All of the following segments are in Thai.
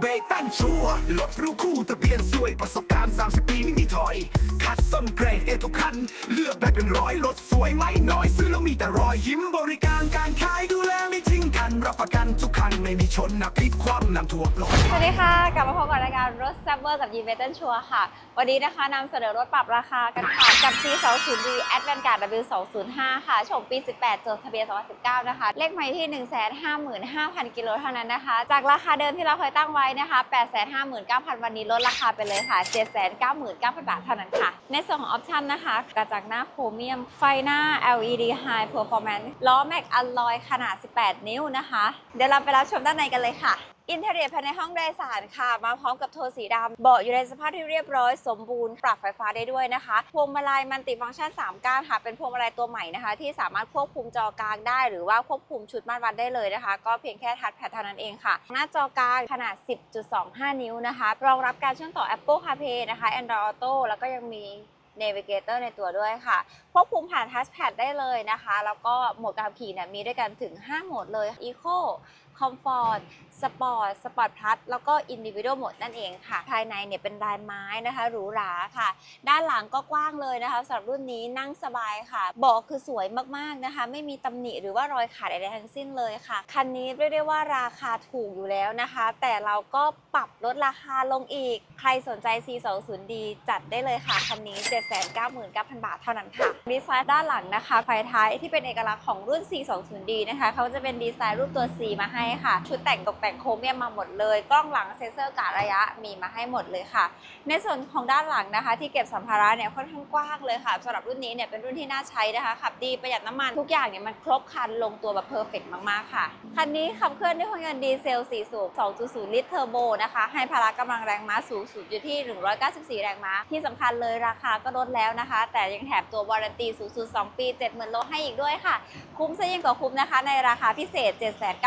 เบตันชัวร์รถรูคู่ทะเบียนสวยประสบการณ์ 30 ปีไม่มีถอยคัด ส้นเกรดเอทุกคัน เลือกได้เป็นร้อยรถสวยไม่น้อยซื้อแล้วมีแต่รอยยิ้มบริการการขายดูแลไม่ทิ้งกัน รับประกันทุกคันไม่มีชนนะพลิกความนำถั่วปลอดสวัสดีค่ะ กลับมาพบกับรายการรถแซบเวอร์กับยีเวเทนชัวค่ะ วันนี้นะคะนำเสนอรถปรับราคากันค่ะกับ C20D Advantage W205 ค่ะชมปี 18 จดทะเบียน 2019 นะคะ เลขหม่ที่ 155,000 กิโลเท่านั้นนะคะ จากราคาเดิมที่เราเคยตั้งไว้นะคะ 859,000 วันนี้ลดราคาไปเลยค่ะ 799,000 บาทเท่านั้นค่ะ ในส่วนของออปชันนะคะ กระจังหน้าโครเมียม ไฟหน้า LED High Performance ล้อแม็กอลลอยขนาด 18 นิ้วนะคะ เดี๋ยวเราไปรับชมด้านในกันเลยค่ะอินเทอร์เนียภายในห้องโดยสารค่ะ มาพร้อมกับโทนสีดำเบาะอยู่ในสภาพที่เรียบร้อย สมบูรณ์ปรับไฟฟ้าได้ด้วยนะคะพวงมาลัยมันติฟังก์ชัน3ก้านค่ะ เป็นพวงมาลัยตัวใหม่นะคะ ที่สามารถควบคุมจอกลางได้ หรือว่าควบคุมชุดมาตรวัดได้เลยนะคะ ก็เพียงแค่ทัชแพดเท่านั้นเองค่ะ หน้าจอกลางขนาด 10.25 นิ้วนะคะ รองรับการเชื่อมต่อ Apple CarPlay นะคะ Android Auto แล้วก็ยังมี Navigator ในตัวด้วยค่ะ ควบคุมผ่านทัชแพดได้เลยนะคะ แล้วก็โหมดการขับขี่เนี่ยมีด้วยกันถึง 5 โหมดเลย Eco Comfort Sport Sport Plus แล้วก็ Individual Mode นั่นเองค่ะ ภายในเนี่ยเป็นลายไม้นะคะหรูหราค่ะ ด้านหลังก็กว้างเลยนะคะสำหรับรุ่นนี้นั่งสบายค่ะเบาะคือสวยมากๆนะคะ ไม่มีตำหนิหรือว่ารอยขาดใดๆทั้งสิ้นเลยค่ะ คันนี้เรียกได้ว่าราคาถูกอยู่แล้วนะคะ แต่เราก็ปรับลดราคาลงอีก ใครสนใจ C20D จัดได้เลยค่ะคันนี้799,000 บาทเท่านั้นค่ะ ดีไซน์ด้านหลังนะคะ ไฟท้ายที่เป็นเอกลักษณ์ของรุ่น C20D นะคะเขาจะเป็นดีไซน์รูปตัว C มาให้ค่ะ ชุดแต่งตกแต่งโครเมียมมาหมดเลย กล้องหลังเซ็นเซอร์กะระยะมีมาให้หมดเลยค่ะ ในส่วนของด้านหลังนะคะ ที่เก็บสัมภาระเนี่ยค่อนข้างกว้างเลยค่ะสำหรับรุ่นนี้เนี่ยเป็นรุ่นที่น่าใช้นะคะขับดีประหยัดน้ำมันทุกอย่างเนี่ยมันครบครันลงตัวแบบเพอร์เฟกมากๆค่ะคันนี้ขับเคลื่อนด้วยเครื่องยนต์ดีเซล4สูบ2.0 ลิตรเทอร์โบนะคะให้พละกำลังแรงม้าสูงสุดอยู่ที่ 194 แรงม้าที่สำคัญเลยราคาก็รถแล้วนะคะ แต่ยังแถมตัววารันตีสูงสุด 2 ปี 70,000โลให้อีกด้วยค่ะ คุ้มซะยิ่งกว่าคุ้มนะคะ ในราคาพิเศษ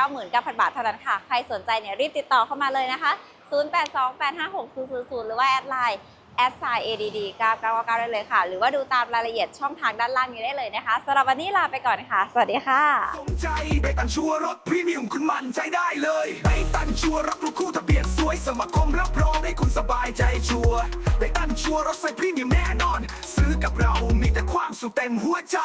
799,000 บาทเท่านั้นค่ะ ใครสนใจเนี่ยรีบติดต่อเข้ามาเลยนะคะ 0828560000หรือว่าแอดไลน์ แอดไซน์ ADD 9999ได้เลยค่ะ หรือว่าดูตามรายละเอียดช่องทางด้านล่างนี้ได้เลยนะคะสำหรับวันนี้ลาไปก่อนค่ะ สวัสดีค่ะ สนใจเบตันชัวรถพรีเมียมคุณมั่นใจได้เลยเบตันชัวร์รับรู้คู่ทะเบียนสวยสมาคมรับรองให้คุณสบายใจชัวร์เบตันชัวรถใส่พรีเมียมแน่นอน ซื้อกับเรามีแต่ความสุขเต็มหัวใจ